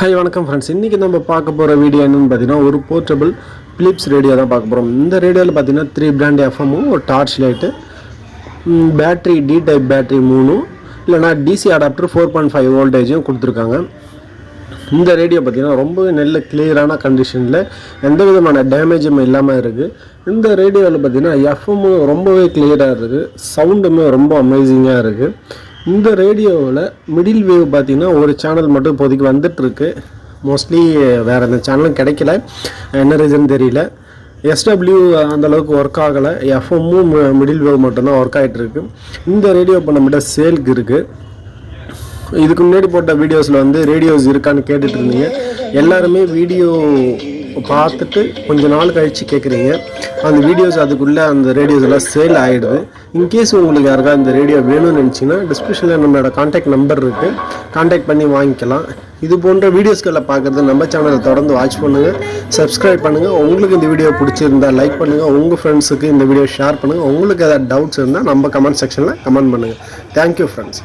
Hi வணக்கம் friends இன்றைக்கி நம்ம பார்க்க போகிற வீடியோ என்னென்னு பார்த்தீங்கன்னா ஒரு போர்ட்டபிள் பிலிப்ஸ் ரேடியோ தான் பார்க்க போகிறோம் இந்த ரேடியோவில் பார்த்தீங்கன்னா த்ரீ பிராண்ட் எஃப்எம்மும் ஒரு torch light battery D type battery மூணும் இல்லைனா DC adapter four point five வோல்டேஜும் கொடுத்துருக்காங்க. இந்த ரேடியோ பார்த்தீங்கன்னா ரொம்பவே நல்ல கிளியரான கண்டிஷனில் எந்த விதமான டேமேஜும் இல்லாமல் இருக்குது இந்த ரேடியோவில் பார்த்தீங்கன்னா எஃப்எம்மும் ரொம்பவே கிளியராக இருக்குது சவுண்டுமே ரொம்ப அமேசிங்காக இருக்குது இந்த ரேடியோவில் மிடில் வேவ் பார்த்தீங்கன்னா ஒரு சேனல் மட்டும் இப்போதைக்கு வந்துட்டுருக்கு. மோஸ்ட்லி வேறு எந்த சேனலும் கிடைக்கல. என்ன ரீசன் தெரியல. எஸ்டபிள்யூ அந்தளவுக்கு ஒர்க் ஆகலை. எஃப்எம்மும் மிடில் வேவ் மட்டும்தான் ஒர்க் ஆகிட்டு இருக்கு இந்த ரேடியோ இப்போ நம்மகிட்ட சேலுக்கு இருக்குது இதுக்கு முன்னாடி போட்ட வீடியோஸில் வந்து ரேடியோஸ் இருக்கான்னு கேட்டுட்டு இருந்தீங்க எல்லாருமே வீடியோ பார்த்துட்டு கொஞ்ச நாள் கழித்து கேட்குறீங்க அந்த வீடியோஸ் அதுக்குள்ளே அந்த ரேடியோஸ் எல்லாம் சேல் ஆகிடுது இன்கேஸ் உங்களுக்கு யாருக்கா இந்த ரேடியோ வேணும்னு நினச்சிங்கன்னா டிஸ்கிரிப்ஷனில் நம்மளோட காண்டாக்ட் நம்பர் இருக்குது காண்டாக்ட் பண்ணி வாங்கிக்கலாம். இது போன்ற வீடியோஸ்களை பார்க்குறது நம்ம சேனலை தொடர்ந்து வாட்ச் பண்ணுங்கள் சப்ஸ்கிரைப் பண்ணுங்கள் உங்களுக்கு இந்த வீடியோ பிடிச்சிருந்தா லைக் பண்ணுங்கள் உங்கள் ஃப்ரெண்ட்ஸுக்கு இந்த வீடியோ ஷேர் பண்ணுங்கள் உங்களுக்கு ஏதாவது டவுட்ஸ் இருந்தால் நம்ம கமெண்ட் செக்ஷனில் கமெண்ட் பண்ணுங்கள் தேங்க்யூ ஃப்ரெண்ட்ஸ்